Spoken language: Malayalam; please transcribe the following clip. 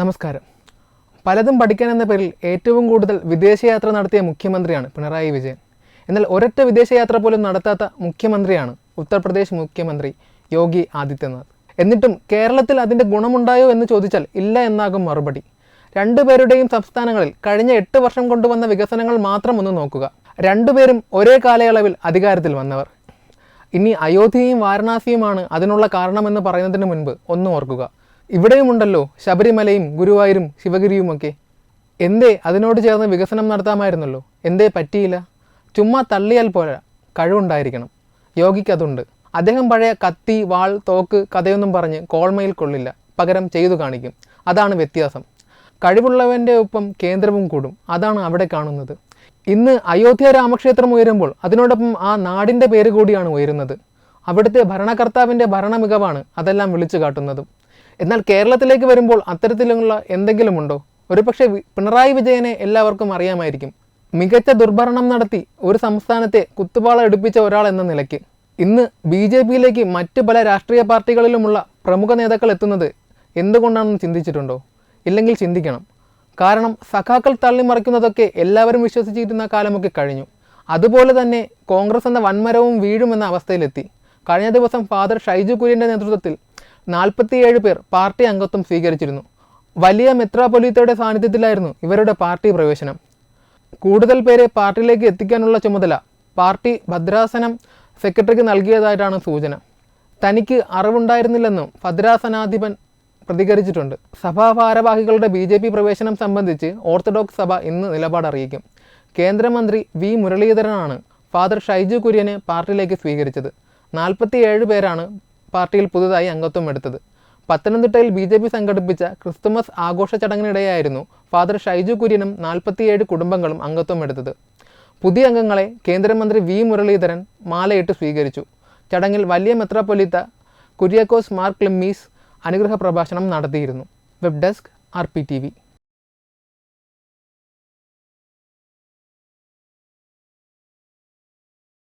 നമസ്കാരം. പലതും പഠിക്കാൻ എന്ന പേരിൽ ഏറ്റവും കൂടുതൽ വിദേശയാത്ര നടത്തിയ മുഖ്യമന്ത്രിയാണ് പിണറായി വിജയൻ. എന്നാൽ ഒരൊറ്റ വിദേശയാത്ര പോലും നടത്താത്ത മുഖ്യമന്ത്രിയാണ് ഉത്തർപ്രദേശ് മുഖ്യമന്ത്രി യോഗി ആദിത്യനാഥ്. എന്നിട്ടും കേരളത്തിൽ അതിന്റെ ഗുണമുണ്ടായോ എന്ന് ചോദിച്ചാൽ ഇല്ല എന്നാകും മറുപടി. രണ്ടുപേരുടെയും സംസ്ഥാനങ്ങളിൽ കഴിഞ്ഞ എട്ട് വർഷം കൊണ്ടുവന്ന വികസനങ്ങൾ മാത്രം ഒന്ന് നോക്കുക. രണ്ടുപേരും ഒരേ കാലയളവിൽ അധികാരത്തിൽ വന്നവർ. ഇനി അയോധ്യയും വാരണാസിയുമാണ് അതിനുള്ള കാരണമെന്ന് പറയുന്നതിന് മുൻപ് ഒന്ന് ഓർക്കുക. ഇവിടെയുമുണ്ടല്ലോ ശബരിമലയും ഗുരുവായൂരും ശിവഗിരിയുമൊക്കെ. എന്തേ അതിനോട് ചേർന്ന് വികസനം നടത്താമായിരുന്നല്ലോ? എന്തേ പറ്റിയില്ല? ചുമ്മാ തള്ളിയാൽ പോരാ. കഴിവുണ്ടായിരിക്കണം. യോഗിക്കതുണ്ട്. അദ്ദേഹം പഴയ കത്തി വാൾ തോക്ക് കഥയൊന്നും പറഞ്ഞ് കോൾമയിൽ കൊള്ളില്ല. പകരം ചെയ്തു കാണിക്കും. അതാണ് വ്യത്യാസം. കഴിവുള്ളവന്റെ ഒപ്പം കേന്ദ്രവും കൂടും. അതാണ് അവിടെ കാണുന്നത്. ഇന്ന് അയോധ്യ രാമക്ഷേത്രം ഉയരുമ്പോൾ അതിനോടൊപ്പം ആ നാടിന്റെ പേര് കൂടിയാണ് ഉയരുന്നത്. അവിടുത്തെ ഭരണകർത്താവിന്റെ ഭരണ മികവാണ് അതെല്ലാം വിളിച്ചു കാട്ടുന്നതും. എന്നാൽ കേരളത്തിലേക്ക് വരുമ്പോൾ അത്തരത്തിലുള്ള എന്തെങ്കിലുമുണ്ടോ? ഒരുപക്ഷെ പക്ഷേ പിണറായി വിജയനെ എല്ലാവർക്കും അറിയാമായിരിക്കും. മികച്ച ദുർഭരണം നടത്തി ഒരു സംസ്ഥാനത്തെ കുത്തുപാള എടുപ്പിച്ച ഒരാൾ എന്ന നിലയ്ക്ക്. ഇന്ന് ബി ജെ പിയിലേക്ക് മറ്റ് പല രാഷ്ട്രീയ പാർട്ടികളിലുമുള്ള പ്രമുഖ നേതാക്കൾ എത്തുന്നത് എന്തുകൊണ്ടാണെന്ന് ചിന്തിച്ചിട്ടുണ്ടോ? ഇല്ലെങ്കിൽ ചിന്തിക്കണം. കാരണം സഖാക്കൾ തള്ളിമറിക്കുന്നതൊക്കെ എല്ലാവരും വിശ്വസിച്ചിരുന്ന കാലമൊക്കെ കഴിഞ്ഞു. അതുപോലെ തന്നെ കോൺഗ്രസ് എന്ന വൻമരവും വീഴുമെന്ന അവസ്ഥയിലെത്തി. കഴിഞ്ഞ ദിവസം ഫാദർ ഷൈജു കുര്യന്റെ നേതൃത്വത്തിൽ നാൽപ്പത്തിയേഴ് പേർ പാർട്ടി അംഗത്വം സ്വീകരിച്ചിരുന്നു. വലിയ മെത്രാപൊലീത്തയുടെ സാന്നിധ്യത്തിലായിരുന്നു ഇവരുടെ പാർട്ടി പ്രവേശനം. കൂടുതൽ പേരെ പാർട്ടിയിലേക്ക് എത്തിക്കാനുള്ള ചുമതല പാർട്ടി ഭദ്രാസനം സെക്രട്ടറിക്ക് നൽകിയതായിട്ടാണ് സൂചന. തനിക്ക് അറിവുണ്ടായിരുന്നില്ലെന്നും ഭദ്രാസനാധിപൻ പ്രതികരിച്ചിട്ടുണ്ട്. സഭാ ഭാരവാഹികളുടെ ബി ജെ പി പ്രവേശനം സംബന്ധിച്ച് ഓർത്തഡോക്സ് സഭ ഇന്ന് നിലപാടറിയിക്കും കേന്ദ്രമന്ത്രി വി മുരളീധരനാണ് ഫാദർ ഷൈജു കുര്യനെ പാർട്ടിയിലേക്ക് സ്വീകരിച്ചത്. നാൽപ്പത്തിയേഴ് പേരാണ് പാർട്ടിയിൽ പുതുതായി അംഗത്വം എടുത്തത്. പത്തനംതിട്ടയിൽ ബി ജെ പി സംഘടിപ്പിച്ച ക്രിസ്തുമസ് ആഘോഷ ചടങ്ങിനിടെയായിരുന്നു ഫാദർ ഷൈജു കുര്യനും നാൽപ്പത്തിയേഴ് കുടുംബങ്ങളും അംഗത്വം എടുത്തത്. പുതിയ അംഗങ്ങളെ കേന്ദ്രമന്ത്രി വി മുരളീധരൻ മാലയിട്ട് സ്വീകരിച്ചു. ചടങ്ങിൽ വലിയ മെത്രാപ്പൊലിത്ത കുര്യാക്കോസ് മാർക്ക് ക്ലിമ്മീസ് അനുഗ്രഹ പ്രഭാഷണം നടത്തിയിരുന്നു. Web desk R P T V.